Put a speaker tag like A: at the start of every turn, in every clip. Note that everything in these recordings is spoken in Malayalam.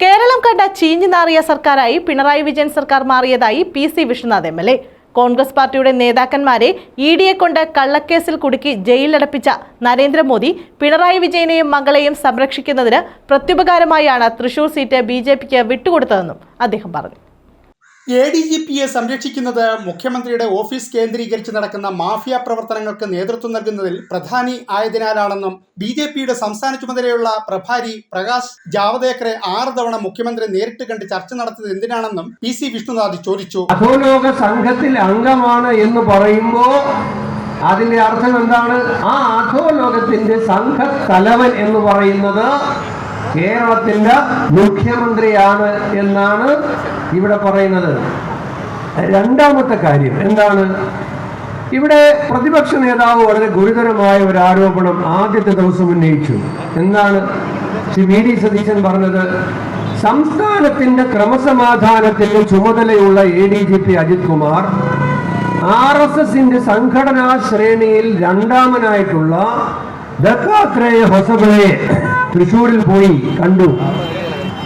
A: കേരളം കണ്ട ചീഞ്ഞു നാറിയ സർക്കാരായി പിണറായി വിജയൻ സർക്കാർ മാറിയതായി P C Vishwanath M L A. Congress പാർട്ടിയുടെ നേതാക്കന്മാരെ ഇ ഡിയെ കൊണ്ട് കള്ളക്കേസിൽ കുടുക്കി ജയിലിലടപ്പിച്ച നരേന്ദ്രമോദി പിണറായി വിജയനെയും മകളെയും സംരക്ഷിക്കുന്നതിന് പ്രത്യുപകാരമായാണ് തൃശൂർ സീറ്റ് ബി ജെ പിക്ക് വിട്ടുകൊടുത്തതെന്നും അദ്ദേഹം പറഞ്ഞു.
B: എ ഡി ജി പിയെ സംരക്ഷിക്കുന്നത് മുഖ്യമന്ത്രിയുടെ ഓഫീസ് കേന്ദ്രീകരിച്ച് നടക്കുന്ന മാഫിയ പ്രവർത്തനങ്ങൾക്ക് നേതൃത്വം നൽകുന്നതിൽ പ്രധാനി ആയതിനാലാണെന്നും ബി ജെ പിയുടെ സംസ്ഥാന ചുമതലയുള്ള പ്രഭാരി പ്രകാശ് ജാവദേക്കറെ ആറ് തവണ മുഖ്യമന്ത്രി നേരിട്ട് കണ്ട് ചർച്ച നടത്തിയത് എന്തിനാണെന്നും പി സി വിഷ്ണുനാഥ് ചോദിച്ചു.
C: അധോലോക സംഘത്തിൽ അംഗമാണ് എന്ന് പറയുമ്പോ അതിന്റെ അർത്ഥം എന്താണ്? ആ അധോലോകത്തിന്റെ സംഘ തലവൻ എന്ന് പറയുന്നത് കേരളത്തിന്റെ മുഖ്യമന്ത്രിയാണ് എന്നാണ് ഇവിടെ പറയുന്നത്. രണ്ടാമത്തെ കാര്യം എന്താണ്? ഇവിടെ പ്രതിപക്ഷ നേതാവ് വളരെ ഗുരുതരമായ ഒരു ആരോപണം ആദ്യത്തെ ദിവസം ഉന്നയിച്ചു. എന്താണ്? ശ്രീ വി ഡി സതീശൻ പറഞ്ഞത് സംസ്ഥാനത്തിന്റെ ക്രമസമാധാനത്തിന്റെ ചുമതലയുള്ള A D G P Ajith Kumar R S എസിന്റെ സംഘടനാ ശ്രേണിയിൽ രണ്ടാമനായിട്ടുള്ള ദത്താത്രേയ ഹൊസബിളയെ തൃശൂരിൽ പോയി കണ്ടു.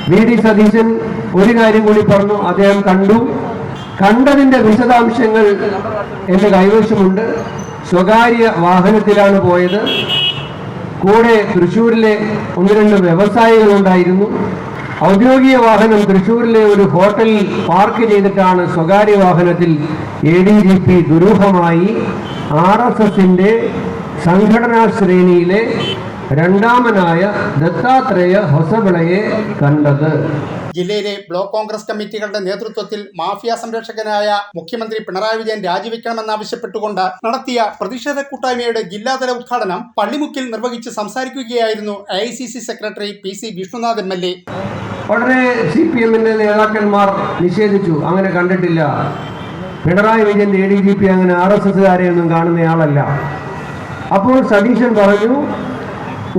C: വി. ഡി സതീശൻ ഒരു കാര്യം കൂടി പറഞ്ഞു അദ്ദേഹം കണ്ടു. കണ്ടതിന്റെ വിശദാംശങ്ങൾ എന്റെ കൈവശമുണ്ട്. സ്വകാര്യ വാഹനത്തിലാണ് പോയത്. കൂടെ തൃശ്ശൂരിലെ ഒന്ന് രണ്ട് വ്യവസായികളുണ്ടായിരുന്നു ഔദ്യോഗിക വാഹനം തൃശ്ശൂരിലെ ഒരു ഹോട്ടലിൽ പാർക്ക് ചെയ്തിട്ടാണ് സ്വകാര്യ വാഹനത്തിൽ എ ഡി ജി പി ദുരൂഹമായി ആർ എസ് എസിന്റെ സംഘടനാ ശ്രേണിയിലെ രണ്ടാമനായ ദത്താത്രേയ ഹൊസബിളയെ കണ്ടത്.
B: ജില്ലയിലെ ബ്ലോക്ക് കോൺഗ്രസ് കമ്മിറ്റികളുടെ നേതൃത്വത്തിൽ മാഫിയ സംരക്ഷകനായ മുഖ്യമന്ത്രി പിണറായി വിജയൻ രാജിവെക്കണമെന്നാവശ്യപ്പെട്ടുകൊണ്ട് നടത്തിയ പ്രതിഷേധ കൂട്ടായ്മയുടെ ജില്ലാതല ഉദ്ഘാടനം പള്ളിമുക്കിൽ നിർവഹിച്ച് സംസാരിക്കുകയായിരുന്നു A secretary P C Vishnunath M L A.
C: ഉടനെ സി പി എമ്മിന്റെ നേതാക്കന്മാർ നിഷേധിച്ചു. അങ്ങനെ കണ്ടിട്ടില്ല. Pinarayi Vijayan A D G P അങ്ങനെ ആർ എസ് എസുകാരെയൊന്നും കാണുന്നയാളല്ല. അപ്പോൾ സതീശൻ പറഞ്ഞു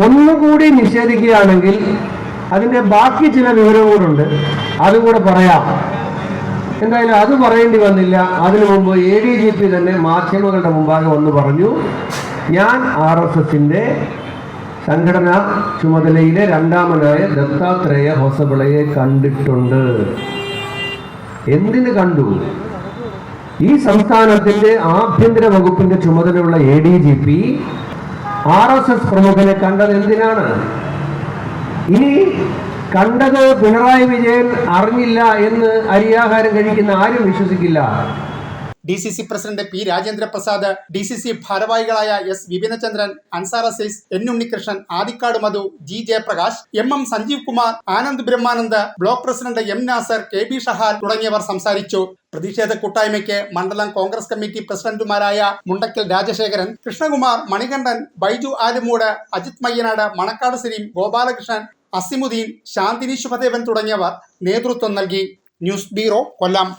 C: ഒന്നുകൂടി നിഷേധിക്കുകയാണെങ്കിൽ അതിന്റെ ബാക്കി ചില വിവരവും കൂടെ ഉണ്ട് അതും കൂടെ പറയാം. എന്തായാലും അത് പറയേണ്ടി വന്നില്ല. അതിനു മുമ്പ് എ ഡി ജി പി തന്നെ മാധ്യമങ്ങളുടെ മുമ്പാകെ വന്ന് പറഞ്ഞു ഞാൻ ആർ എസ് എസിന്റെ സംഘടനാ ചുമതലയിലെ രണ്ടാമനായ ദത്താത്രേയ ഹൊസബിളയെ കണ്ടിട്ടുണ്ട്. എന്തിന് കണ്ടു? ഈ സംസ്ഥാനത്തിന്റെ ആഭ്യന്തര വകുപ്പിന്റെ ചുമതലയുള്ള A D G P R S S പ്രമുഖനെ കണ്ടത് എന്തിനാണ്? ഇനി കണ്ടത് പിണറായി വിജയൻ അറിഞ്ഞില്ല എന്ന് അരിയാഹാരം കഴിക്കുന്ന ആരും വിശ്വസിക്കില്ല.
B: D C C president P Rajendra Prasad D C C ഭാരവാഹികളായ S Vipinachandran Ansar Azeez N Unnikrishnan Adikkad Madhu G. Jayaprakash M M. Sanjeev Kumar Anand Brahmanand block president M Nasar K. B. Shahal തുടങ്ങിയവർ സംസാരിച്ചു. പ്രതിഷേധ കൂട്ടായ്മയ്ക്ക് മണ്ഡലം കോൺഗ്രസ് കമ്മിറ്റി പ്രസിഡന്റുമാരായ മുണ്ടക്കൽ രാജശേഖരൻ കൃഷ്ണകുമാർ മണികണ്ഠൻ ബൈജു ആലുമൂട് അജിത് മയ്യനാട് മണക്കാട് സലീം ഗോപാലകൃഷ്ണൻ അസിമുദ്ദീൻ ശാന്തിനി ശുഭദേവൻ തുടങ്ങിയവർ നേതൃത്വം നൽകി. News bureau Kollam.